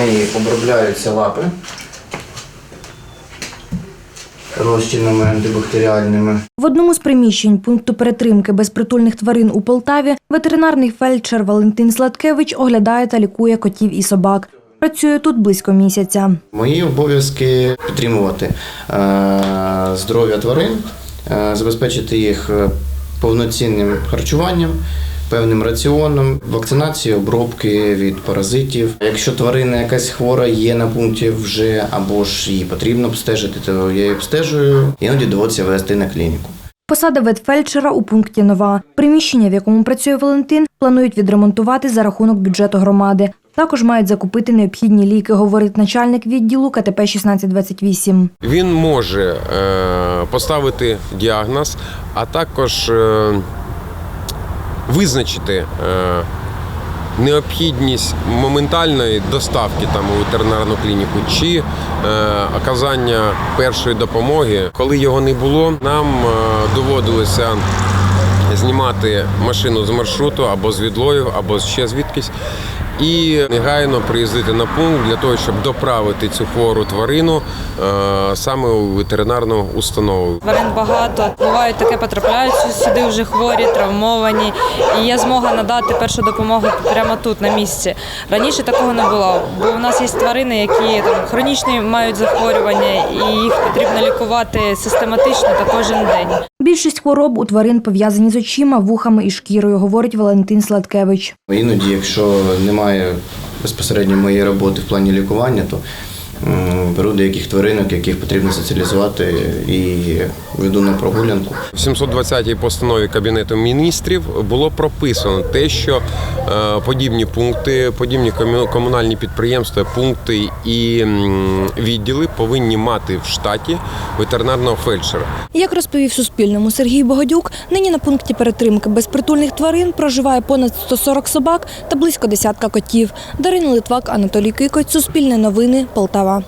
неї обробляються лапи розчинами антибактеріальними. В одному з приміщень пункту перетримки безпритульних тварин у Полтаві ветеринарний фельдшер Валентин Сладкевич оглядає та лікує котів і собак. Працює тут близько місяця. Мої обов'язки підтримувати е, здоров'я тварин, е, забезпечити їх е, повноцінним харчуванням, певним раціоном, вакцинації, обробки від паразитів. Якщо тварина якась хвора є на пункті вже або ж її потрібно обстежити, то я її обстежую. Іноді доводиться вести на клініку. Посада ветфельдшера у пункті нова. Приміщення, в якому працює Валентин, планують відремонтувати за рахунок бюджету громади. Також мають закупити необхідні ліки, говорить начальник відділу КТП 1628. Він може е, поставити діагноз, а також е, визначити е, необхідність моментальної доставки там у ветеринарну клініку чи е, оказання першої допомоги. Коли його не було, нам е, доводилося знімати машину з маршруту або з відлою, або ще звідкись. І негайно приїздити на пункт для того, щоб доправити цю хвору тварину е, саме у ветеринарну установу. Тварин багато. Бувають таке потрапляють сюди вже хворі, травмовані. І є змога надати першу допомогу прямо тут, на місці. Раніше такого не було, бо в нас є тварини, які там хронічні мають захворювання, і їх потрібно лікувати систематично та кожен день. Більшість хвороб у тварин пов'язані з очима, вухами і шкірою, говорить Валентин Сладкевич. Іноді, якщо немає безпосередньо моєї роботи в плані лікування, то беру деяких тваринок, яких потрібно соціалізувати і веду на прогулянку. В 720-й постанові Кабінету міністрів було прописано те, що е, подібні пункти, подібні кому- комунальні підприємства, пункти і відділи повинні мати в штаті ветеринарного фельдшера. Як розповів Суспільному Сергій Богодюк, нині на пункті перетримки безпритульних тварин проживає понад 140 собак та близько десятка котів. Дарина Литвак, Анатолій Кикоць, Суспільне новини, Полтава.